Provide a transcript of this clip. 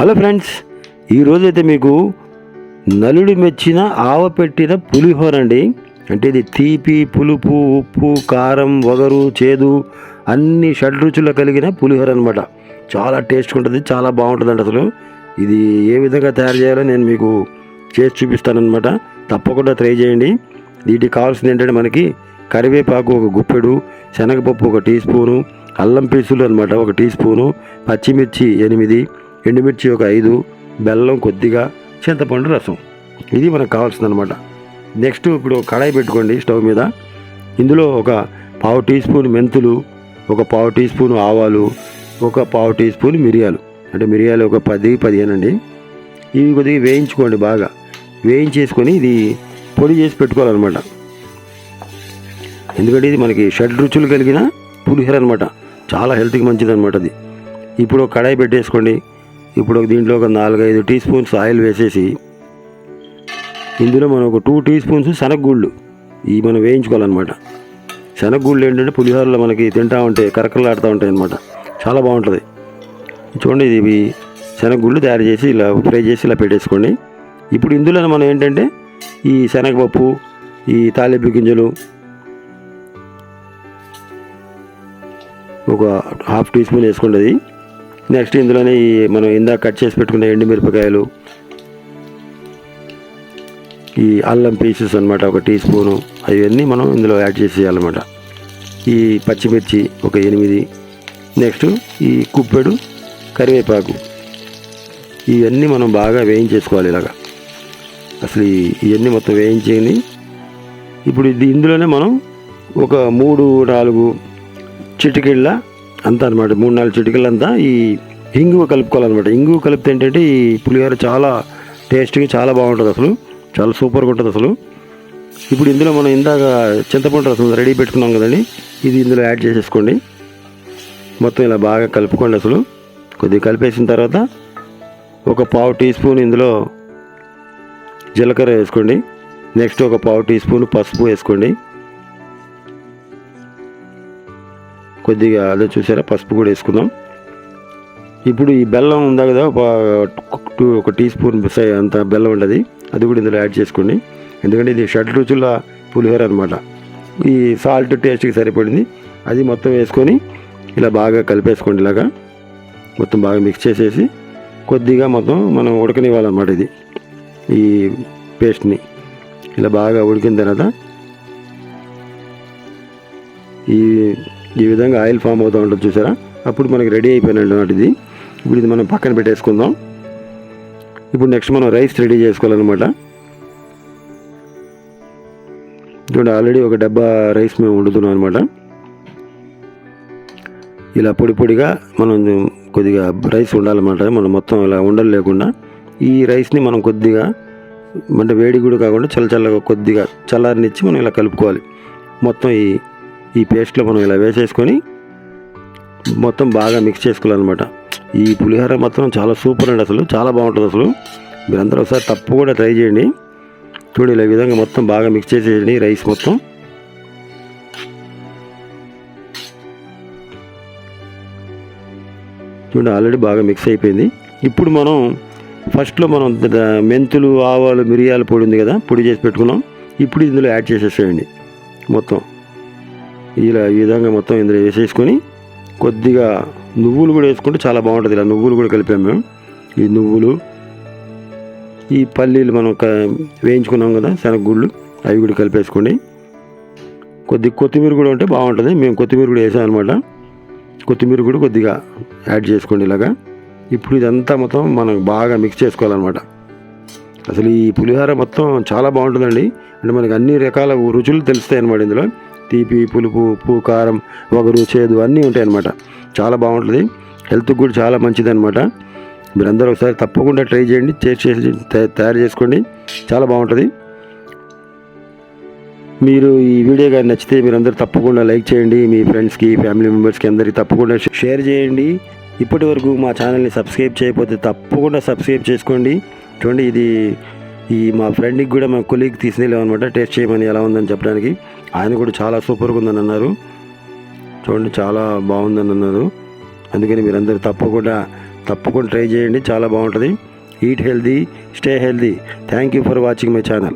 Hello friends ఈరోజు అయితే మీకు నలుడు మెచ్చిన ఆవ పెట్టిన పులిహోర అండి. అంటే ఇది తీపి పులుపు ఉప్పు కారం వగరు చేదు అన్ని షడ్రుచులు కలిగిన పులిహోర అనమాట చాలా టేస్ట్ ఉంటుంది చాలా బాగుంటుంది అసలు. ఇది ఏ విధంగా తయారు చేయాలో నేను మీకు చేసి చూపిస్తానమాట తప్పకుండా ట్రై చేయండి. వీటికి కావాల్సింది ఏంటంటే మనకి కరివేపాకు ఒక గుప్పెడు శనగపప్పు ఒక టీ స్పూను అల్లం పీసులు అనమాట ఒక టీ స్పూను పచ్చిమిర్చి ఎనిమిది ఎండుమిర్చి ఒక ఐదు బెల్లం కొద్దిగా చింతపండు రసం. ఇది మనకు కావాల్సింది అనమాట నెక్స్ట్ ఇప్పుడు కడాయి పెట్టుకోండి స్టవ్ మీద. ఇందులో ఒక పావు టీ స్పూన్ మెంతులు ఒక పావు టీ స్పూన్ ఆవాలు ఒక పావు టీ స్పూన్ మిరియాలు. అంటే మిరియాలు ఒక పది పదిహేను అండి ఇవి కొద్దిగా వేయించుకోండి బాగా. వేయించేసుకొని ఇది పొడి చేసి పెట్టుకోవాలన్నమాట. ఎందుకంటే ఇది మనకి షడ్ రుచులు కలిగిన పులిహోర అనమాట చాలా హెల్త్కి మంచిది అనమాట అది. ఇప్పుడు కడాయి పెట్టేసుకోండి. ఇప్పుడు ఒక దీంట్లో ఒక నాలుగైదు టీ స్పూన్స్ ఆయిల్ వేసేసి ఇందులో మనం ఒక టూ టీ స్పూన్స్ శనగగుళ్ళు ఇవి మనం వేయించుకోవాలన్నమాట. శనగగుళ్ళు ఏంటంటే పులిహోరలో మనకి తింటా ఉంటే కరకరలాడుతూ ఉంటాయి అనమాట చాలా బాగుంటుంది. చూడండి ఇది శనగగుళ్ళు తయారు చేసి ఇలా ఫ్రై చేసి ఇలా పెట్టేసుకోండి. ఇప్పుడు ఇందులో మనం ఏంటంటే ఈ శనగపప్పు ఈ తాలింపు గింజలు ఒక హాఫ్ టీ స్పూన్ వేసుకుంటుంది నెక్స్ట్ ఇందులోనే ఈ మనం ఇందాక కట్ చేసి పెట్టుకున్న ఎండుమిరపకాయలు ఈ అల్లం పీసెస్ అనమాట ఒక టీ స్పూను అవన్నీ మనం ఇందులో యాడ్ చేసేయాలన్నమాట. ఈ పచ్చిమిర్చి ఒక ఎనిమిది. నెక్స్ట్ ఈ కుప్పెడు కరివేపాకు. ఇవన్నీ మనం బాగా వేయించేసుకోవాలి ఇలాగా. అసలు ఈ- ఇవన్నీ మొత్తం వేయించేయండి. ఇప్పుడు ఇది ఇందులోనే మనం ఒక మూడు నాలుగు చిటికెళ్ళ అంతా అనమాట మూడు నాలుగు చిటికలంతా ఈ ఇంగువ కలుపుకోవాలన్నమాట. ఇంగువ కలిపితే ఏంటంటే ఈ పులిహోర చాలా టేస్ట్గా చాలా బాగుంటుంది అసలు. చాలా సూపర్గా ఉంటుంది అసలు. ఇప్పుడు ఇందులో మనం ఇందాక చింతపండు రసం రెడీ పెట్టుకున్నాం కదండి. ఇది ఇందులో యాడ్ చేసేసుకోండి. మొత్తం ఇలా బాగా కలుపుకోండి అసలు. కొద్దిగా కలిపేసిన తర్వాత ఒక పావు టీ స్పూన్ ఇందులో జీలకర్ర వేసుకోండి. నెక్స్ట్ ఒక పావు టీ స్పూన్ పసుపు వేసుకోండి. కొద్దిగా అదే చూసారా? పసుపు కూడా వేసుకుందాం. ఇప్పుడు ఈ బెల్లం ఉందా కదా? ఒక టూ- ఒక టీ స్పూన్ సై- అంత బెల్లం ఉండదు. అది కూడా ఇందులో యాడ్ చేసుకోండి. ఎందుకంటే ఇది షడ్ రుచుల పులిహోర అనమాట ఈ సాల్ట్ టేస్ట్కి సరిపడింది. అది మొత్తం వేసుకొని ఇలా బాగా కలిపేసుకోండి ఇలాగా. మొత్తం బాగా మిక్స్ చేసేసి కొద్దిగా మొత్తం మనం ఉడకనివ్వాలన్నమాట ఇది ఈ పేస్ట్ని ఇలా బాగా ఉడికిన తర్వాత ఈ ఈ విధంగా ఆయిల్ ఫామ్ అవుతూ ఉంటుంది చూసారా? అప్పుడు మనకి రెడీ అయిపోయినట్టు అన్నమాట ఇది ఇప్పుడు ఇది మనం పక్కన పెట్టేసుకుందాం. ఇప్పుడు నెక్స్ట్ మనం రైస్ రెడీ చేసుకోవాలన్నమాట. చూడండి ఆల్రెడీ ఒక డబ్బా రైస్ మేము వండుతున్నాం అనమాట ఇలా పొడి పొడిగా మనం కొద్దిగా రైస్ ఉండాలన్నమాట మనం మొత్తం ఇలా ఉండలు లేకుండా. ఈ రైస్ని మనం కొద్దిగా అంటే వేడి కూడా కాకుండా చల్ల చల్లగా కొద్దిగా చల్లారినిచ్చి మనం ఇలా కలుపుకోవాలి. మొత్తం ఈ ఈ పేస్ట్లో మనం ఇలా వేసేసుకొని మొత్తం బాగా మిక్స్ చేసుకోవాలన్నమాట. ఈ పులిహోర మొత్తం చాలా సూపర్ అండి అసలు చాలా బాగుంటుంది అసలు. మీరందరూ ఒకసారి తప్పు కూడా ట్రై చేయండి. చూడండి ఇలా విధంగా మొత్తం బాగా మిక్స్ చేసేయండి రైస్ మొత్తం. చూడండి ఆల్రెడీ బాగా మిక్స్ అయిపోయింది. ఇప్పుడు మనం ఫస్ట్లో మనం మెంతులు ఆవాలు మిరియాల పొడి ఉంది కదా పొడి చేసి పెట్టుకున్నాం. ఇప్పుడు ఇందులో యాడ్ చేసేసేయండి. మొత్తం. ఇలా ఈ విధంగా మొత్తం ఇందులో వేసేసుకొని కొద్దిగా నువ్వులు కూడా వేసుకుంటే చాలా బాగుంటుంది. ఇలా నువ్వులు కూడా కలిపాము మేము. ఈ నువ్వులు ఈ పల్లీలు మనం వేయించుకున్నాం కదా శనగగుళ్ళు అవి కూడా కలిపేసుకోండి. కొద్ది కొత్తిమీర కూడా ఉంటే బాగుంటుంది. మేము కొత్తిమీర కూడా వేసాం అనమాట కొత్తిమీర కూడా కొద్దిగా యాడ్ చేసుకోండి ఇలాగా. ఇప్పుడు ఇదంతా మొత్తం మనం బాగా మిక్స్ చేసుకోవాలన్నమాట. అసలు ఈ పులిహోర మొత్తం చాలా బాగుంటుందండి. అంటే మనకి అన్ని రకాల రుచులు తెలుస్తాయి అన్నమాట ఇందులో. తీపి పులుపు ఉప్పు కారం వగరు చేదు అన్నీ ఉంటాయి అన్నమాట. చాలా బాగుంటుంది. హెల్త్కి కూడా చాలా మంచిది అనమాట మీరందరూ ఒకసారి తప్పకుండా ట్రై చేయండి టేస్ట్ చేసి తయారు చేసుకోండి. చాలా బాగుంటుంది. మీరు ఈ వీడియో కానీ నచ్చితే మీరందరూ తప్పకుండా లైక్ చేయండి. మీ ఫ్రెండ్స్కి ఫ్యామిలీ మెంబర్స్కి అందరికీ తప్పకుండా షేర్ చేయండి. ఇప్పటి వరకు మా ఛానల్ని సబ్స్క్రైబ్ చేయకపోతే తప్పకుండా సబ్స్క్రైబ్ చేసుకోండి. చూడండి ఇది ఈ మా ఫ్రెండ్కి కూడా మా కొలీగ్ తీసుకెళ్ళామన్నమాట టేస్ట్ చేయమని ఎలా ఉందని చెప్పడానికి. ఆయన కూడా చాలా సూపర్గా ఉందని అన్నారు. చూడండి చాలా బాగుందని అన్నారు. అందుకని మీరందరూ తప్పకుండా తప్పకుండా ట్రై చేయండి. చాలా బాగుంటుంది. Eat healthy stay healthy thank you for watching my channel